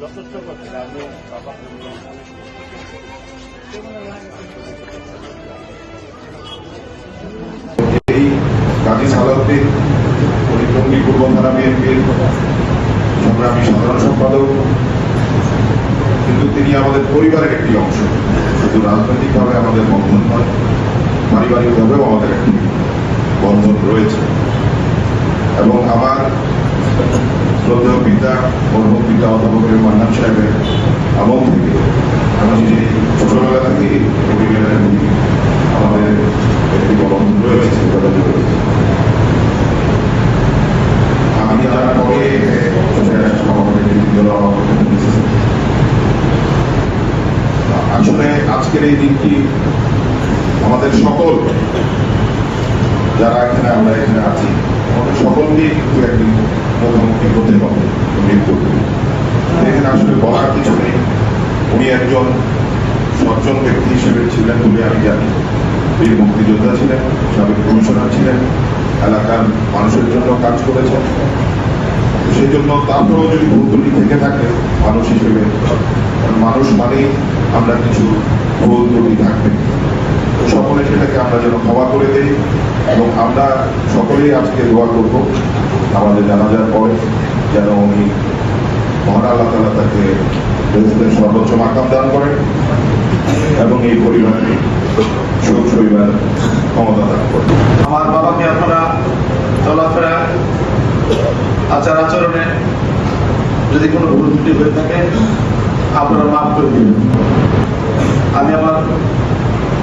যথেষ্ট করছে আমি বাবা এই কাজী পূর্ব বিএনপির সংগ্রামী সাধারণ সম্পাদক। কিন্তু তিনি আমাদের পরিবারের একটি অংশ। শুধু রাজনৈতিকভাবে আমাদের বন্ধন নয় পারিবারিকভাবেও আমাদের একটি বন্ধন রয়েছে। এবং আমার শ্রদ্ধেয় পিতা মরহুম পিতা অধ্যাপক এম মান্নান সাহেবের আমল থেকে আমি যে ছোটবেলা থেকে পরিবারের আমাদের একটি বন্ধন রয়েছে আমি তার পরে নেতৃত্ব আসলে আজকের এই দিনটি আমাদের সকল যারা এখানে, আমরা এখানে আছি, আমাদের সকলকেই কিন্তু একদিন মুখোমুখি হতে হবে, মৃত্যু। এখানে আসলে বলার কিছু নেই। উনি একজন সজ্জন ব্যক্তি হিসেবে ছিলেন বলে আমি জানি। বীর মুক্তিযোদ্ধা ছিলেন, সাবেক কমিশনার ছিলেন, এলাকার মানুষের জন্য কাজ করেছেন। সেই জন্য তারপরেও যদি ভুল থেকে থাকে মানুষ হিসেবে মানুষ মানেই আমরা কিছু ভুল ত্রুটি থাকবে। সকলে সেটাকে আমরা যেন ক্ষমা করে দেই এবং আমরা সকলেই আজকে দোয়া করব আমাদের জানাজার পরে যেন উনি মহান আল্লাহ তালা তাকে বেহেশতের সর্বোচ্চ মাকাম দান করেন এবং এই পরিবারকে সুখ পরিবার ক্ষমতা দান করেন। আমার বাবাকে আপনারা চলাফেরা আচার আচরণে যদি কোনো ভুল ত্রুটি হয়ে থাকে, আপনারা মাফ করে দিবেন। আমি আমার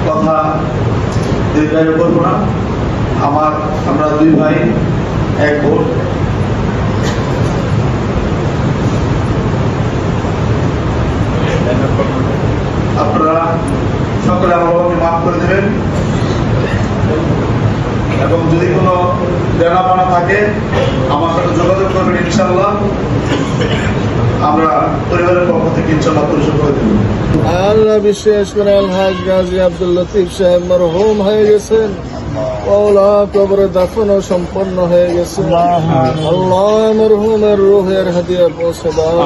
কথা দীর্ঘায়ু করব না। আমার আমরা দুই ভাই, এক বোন। আপনারা সকলে আমার মাফ করে দেবেন। এবং যদি কোনো দেনাপানা থাকে আমার সাথে যোগাযোগ করবেন ইনশাল্লাহ আমরা পরিবারের পক্ষ থেকে ইনশাল্লাহ পরিশোধ করে দেবো। আল্লাহ বিশেষ করে আলহাজ গাজী আব্দুল লতিফ সাহেব মরহুম হয়ে গেছেন। ওলা কবরে দাফন সম্পন্ন হয়ে গেছে আল্লাহ মরহুমের রুহের হাদিয়া পৌঁছে দাও।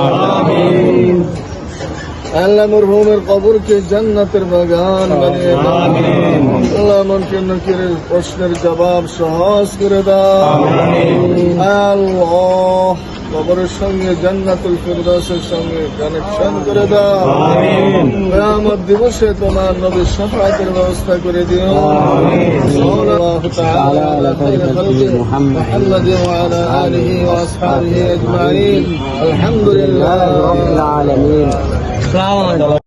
আল্লাহ মরহুমের কবরকে জান্নাতের বাগান বানিয়ে দাও। আল্লাহ মনকে নকিরের প্রশ্নের জবাব সহজ করে দাও। আল্লাহ কবরের সঙ্গে জান্নাতুল ফিরদৌসের সঙ্গে কানেকশন করে দাও। কিয়ামত দিবসে তোমার নবীর শাফাতের ব্যবস্থা করে দিও। সাল্লাল্লাহু তাআলা আলা খাইরি খালকি মুহাম্মদ ওয়া Flower.